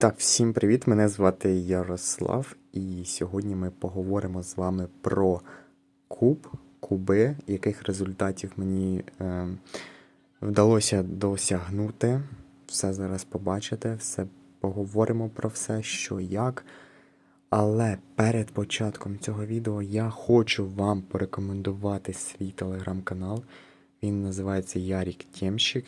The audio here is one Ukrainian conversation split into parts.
Так, всім привіт! Мене звати Ярослав, і сьогодні ми поговоримо з вами про куб, куби, яких результатів мені е, вдалося досягнути. Все зараз побачите, все поговоримо про все, що як. Але перед початком цього відео я хочу вам порекомендувати свій телеграм-канал. Він називається Ярік Тємщик.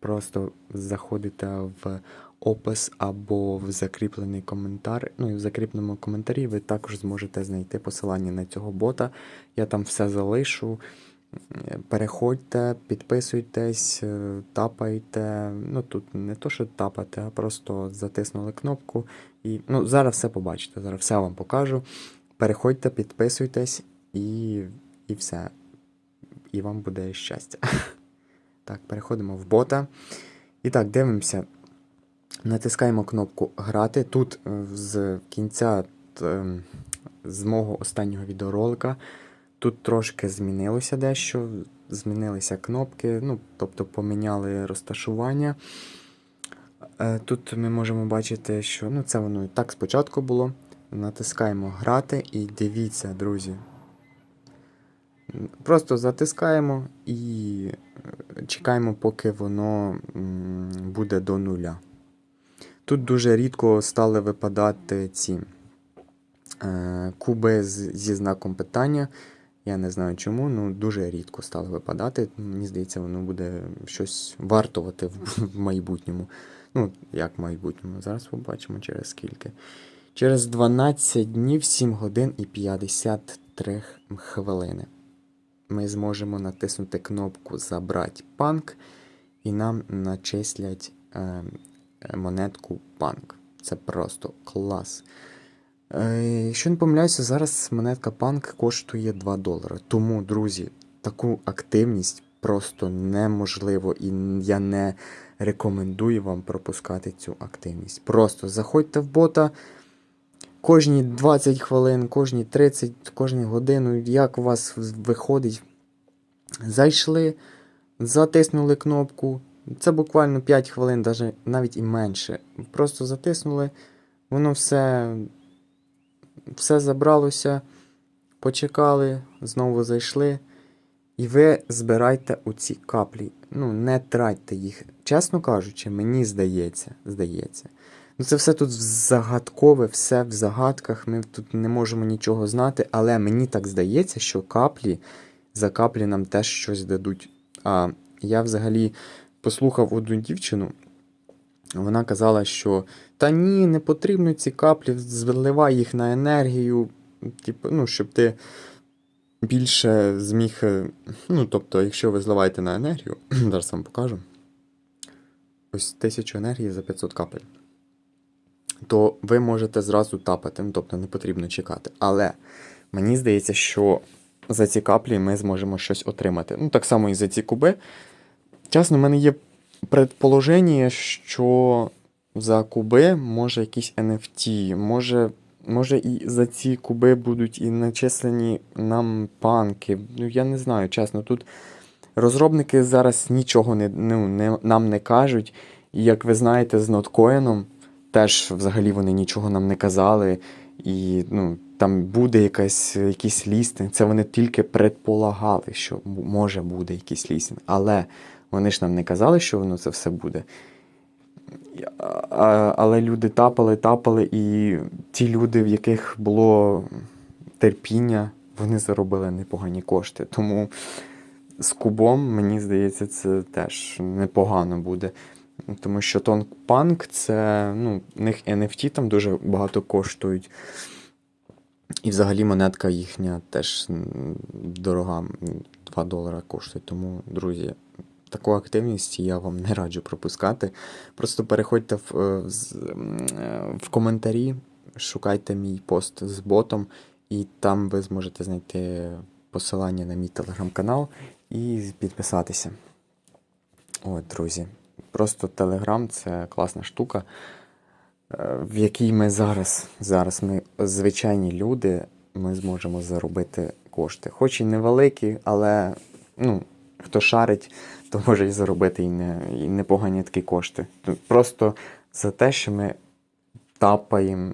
Просто заходите в опис або в закріплений коментар. Ну і в закріпленому коментарі ви також зможете знайти посилання на цього бота. Я там все залишу. Переходьте, підписуйтесь, е, тапайте. Ну тут не то, що тапати, а просто затиснули кнопку. І ну, зараз все побачите, зараз все вам покажу. Переходьте, підписуйтесь і, і все. І вам буде щастя. Так, переходимо в бота. І так, дивимося. Натискаємо кнопку Грати. Тут е, з кінця ем, з мого останнього відеоролика. Тут трошки змінилося дещо. Змінилися кнопки, ну, тобто поміняли розташування. Е, Тут ми можемо бачити, що ну, це воно і так спочатку було. Натискаємо грати і дивіться, друзі. Просто затискаємо і е, чекаємо, поки воно буде до нуля. Тут дуже рідко стали випадати ці е, куби зі знаком питання. Я не знаю чому, ну дуже рідко стали випадати. Мені здається, воно буде щось вартувати в, в майбутньому. Ну, як в майбутньому. Зараз побачимо через скільки. Через 12 днів, 7 годин і 53 хвилини. Ми зможемо натиснути кнопку Забрати панк, і нам начислять е, монетку панк. Це просто клас. Е, Якщо не помиляюся, зараз монетка панк коштує 2 долари. Тому, друзі, таку активність просто неможливо і я не рекомендую вам пропускати цю активність. Просто заходьте в бота. Кожні 20 хвилин, кожні 30, кожні годину, як у вас виходить, зайшли, затиснули кнопку. Це буквально 5 хвилин, навіть і менше. Просто затиснули, воно все, все забралося, почекали, знову зайшли. І ви збирайте оці каплі. Ну, не тратьте їх. Чесно кажучи, мені здається, здається. Ну, це все тут загадкове, все в загадках. Ми тут не можемо нічого знати, але мені так здається, що каплі за каплі нам теж щось дадуть. А я взагалі послухав одну дівчину. Вона казала, що та ні, не потрібно ці каплі, зливай їх на енергію, типу, ну, щоб ти більше зміг. е, Ну, тобто, якщо ви зливаєте на енергію, зараз вам покажу. Ось 1000 енергії за 500 капель. То ви можете зразу тапати, ну, тобто не потрібно чекати. Але мені здається, що за ці каплі ми зможемо щось отримати. Ну, так само і за ці куби. Чесно, в мене є предположення, що за куби може якісь NFT, може, може і за ці куби будуть і начислені нам панки. Ну, я не знаю, чесно, тут розробники зараз нічого не, ну, не, нам не кажуть. І як ви знаєте, з ноткоїном теж взагалі вони нічого нам не казали. І ну, там буде якась, якийсь лістинг. Це вони тільки предполагали, що може буде якийсь лістинг. Але вони ж нам не казали, що воно це все буде. Але люди тапали, тапали, і ті люди, в яких було терпіння, вони заробили непогані кошти. Тому з кубом, мені здається, це теж непогано буде. Тому що Тонг Панк це, ну, в них NFT там дуже багато коштують. І взагалі монетка їхня теж дорога, 2 долара коштує. Тому, друзі, таку активність я вам не раджу пропускати. Просто переходьте в, е, е, в коментарі, шукайте мій пост з ботом, і там ви зможете знайти посилання на мій телеграм-канал і підписатися. От, друзі. Просто Телеграм це класна штука, е, в якій ми зараз, зараз ми звичайні люди, ми зможемо заробити кошти. Хоч і невеликі, але ну, хто шарить, то може і заробити і, не, і непогані такі кошти. Просто за те, що ми тапаємо,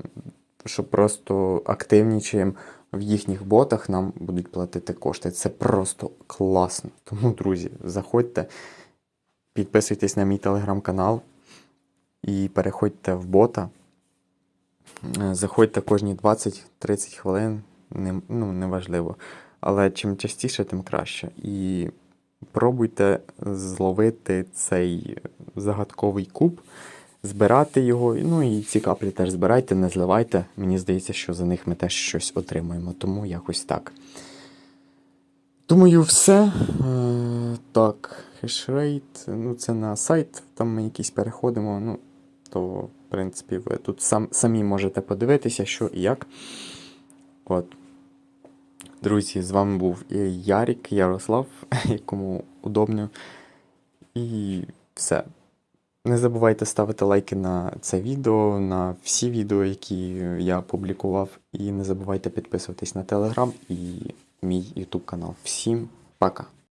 що просто активнічаємо в їхніх ботах, нам будуть платити кошти. Це просто класно. Тому, друзі, заходьте, підписуйтесь на мій телеграм-канал і переходьте в бота. Заходьте кожні 20-30 хвилин, не, ну, неважливо. Але чим частіше, тим краще. І пробуйте зловити цей загадковий куб, збирати його. Ну і ці каплі теж збирайте, не зливайте. Мені здається, що за них ми теж щось отримаємо. Тому якось так. Думаю, все. Е, так, хешрейт. Ну, це на сайт, там ми якийсь переходимо. Ну, то, в принципі, ви тут сам, самі можете подивитися, що і як. От. Друзі, з вами був Ярік, Ярослав, якому удобно. І все. Не забувайте ставити лайки на це відео, на всі відео, які я публікував. І не забувайте підписуватись на телеграм і мій ютуб канал. Всім пока!